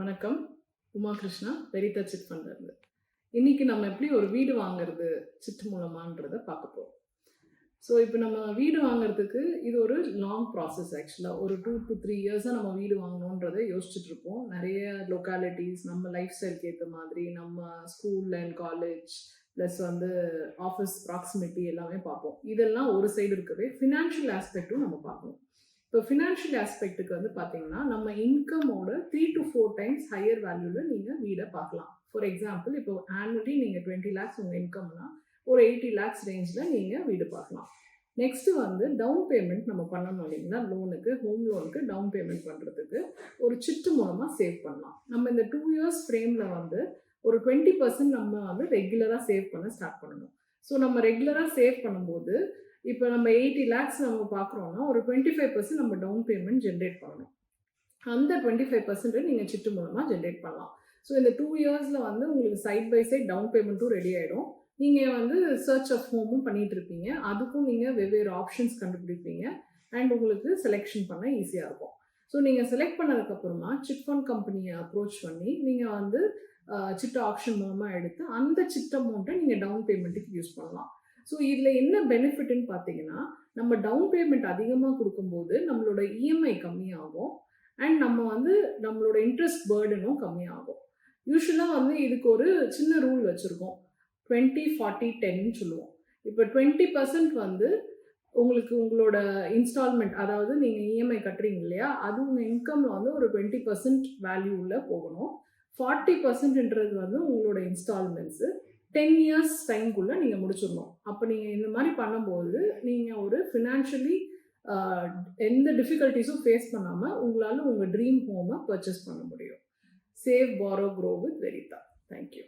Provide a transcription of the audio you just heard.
வணக்கம். உமா கிருஷ்ணா பெரிதா சிட் ஃபண்ட்லேருந்து இன்னைக்கு நம்ம எப்படி ஒரு வீடு வாங்குறது சிட்டு மூலமான்றத பார்க்க போகிறோம் ஸோ இப்போ நம்ம வீடு வாங்குறதுக்கு இது ஒரு லாங் ப்ராசஸ் ஆக்சுவலாக ஒரு டூ டு த்ரீ இயர்ஸாக நம்ம வீடு வாங்கணுன்றதை யோசிச்சுட்டு இருப்போம். நிறைய லொக்காலிட்டிஸ் நம்ம லைஃப் ஸ்டைலுக்கு ஏற்ற மாதிரி நம்ம ஸ்கூல் அண்ட் காலேஜ் ப்ளஸ் வந்து ஆஃபீஸ் ப்ராக்சிமிட்டி எல்லாமே பார்ப்போம். இதெல்லாம் ஒரு சைடு இருக்கவே ஃபினான்ஷியல் ஆஸ்பெக்டும் நம்ம பார்க்கணும். இப்போ ஃபினான்ஷியல் ஆஸ்பெக்ட்டுக்கு வந்து பார்த்தீங்கன்னா நம்ம இன்கமோட three to four times higher வேல்யூவில் நீங்கள் வீடை பார்க்கலாம் ஃபார் எக்ஸாம்பிள் இப்போ ஆனுவலி நீங்கள் டுவெண்ட்டி லேக்ஸ் உங்கள் இன்கம்னா ஒரு எயிட்டி லேக்ஸ் ரேஞ்சில் நீங்கள் வீடு பார்க்கலாம் நெக்ஸ்ட்டு வந்து டவுன் பேமெண்ட் நம்ம பண்ணணும் இல்லைங்களா? லோனுக்கு ஹோம் லோனுக்கு டவுன் பேமெண்ட் பண்ணுறதுக்கு ஒரு சிட்டு மூலமாக சேவ் பண்ணலாம். நம்ம இந்த டூ இயர்ஸ் ஃப்ரேமில் வந்து ஒரு டுவெண்ட்டி பர்சன்ட் நம்ம வந்து ரெகுலராக சேவ் பண்ண ஸ்டார்ட் பண்ணணும். ஸோ நம்ம ரெகுலராக சேவ் பண்ணும்போது இப்போ நம்ம எயிட்டி லேக்ஸ் நம்ம பார்க்குறோன்னா ஒரு டுவெண்ட்டி ஃபைவ் பர்சன்ட் நம்ம டவுன் பேமெண்ட் ஜென்ரேட் பண்ணணும். அந்த டுவெண்ட்டி ஃபைவ் பர்சன்ட் நீங்கள் சிட்டு மூலமாக ஜென்ரேட் பண்ணலாம். ஸோ இந்த டூ இயர்ஸில் வந்து உங்களுக்கு சைட் பை சைட் டவுன் பேமெண்ட்டும் ரெடி ஆகிடும் நீங்கள் வந்து சர்ச் ஆஃப் ஹோமும் பண்ணிகிட்டு இருப்பீங்க. அதுக்கும் நீங்கள் வெவ்வேறு ஆப்ஷன்ஸ் கண்டுபிடிப்பீங்க. அண்ட் உங்களுக்கு செலெக்ஷன் பண்ண ஈஸியாக இருக்கும். ஸோ நீங்கள் செலக்ட் பண்ணதுக்கப்புறமா சிட் ஃபண்ட் கம்பெனியை அப்ரோச் பண்ணி நீங்கள் வந்து சிட்ட ஆப்ஷன் மூலமாக எடுத்து அந்த சிட் அமௌண்ட்டை நீங்கள் டவுன் பேமெண்ட்டுக்கு யூஸ் பண்ணலாம். ஸோ இதில் என்ன பெனிஃபிட்னு பார்த்தீங்கன்னா நம்ம டவுன் பேமெண்ட் அதிகமாக கொடுக்கும்போது நம்மளோட இஎம்ஐ கம்மியாகும். அண்ட் நம்ம வந்து நம்மளோட இன்ட்ரெஸ்ட் பேர்டனும் கம்மியாகும். யூஸ்வலாக வந்து இதுக்கு ஒரு சின்ன ரூல் வச்சுருக்கோம். டுவெண்ட்டி ஃபார்ட்டி டென்னு சொல்லுவோம். இப்போ டுவெண்ட்டி பர்சன்ட் வந்து உங்களுக்கு உங்களோட இன்ஸ்டால்மெண்ட் அதாவது நீங்கள் இஎம்ஐ கட்டுறீங்க இல்லையா? அது உங்கள் இன்கமில் வந்து ஒரு டுவெண்ட்டி பர்சன்ட் வேல்யூவில் போகணும். ஃபார்ட்டி பர்சன்ட்ன்றது வந்து உங்களோட இன்ஸ்டால்மெண்ட்ஸு டென் இயர்ஸ் டைம்குள்ளே நீங்கள் முடிச்சிடணும். அப்போ நீங்கள் இந்த மாதிரி பண்ணும்போது நீங்கள் ஒரு ஃபினான்ஷியலி எந்த டிஃபிகல்ட்டிஸும் ஃபேஸ் பண்ணாமல் உங்களால் உங்கள் ட்ரீம் ஹோமை பர்ச்சேஸ் பண்ண முடியும். சேவ் பாரோ க்ரோ வித் வெரிதா தேங்க்யூ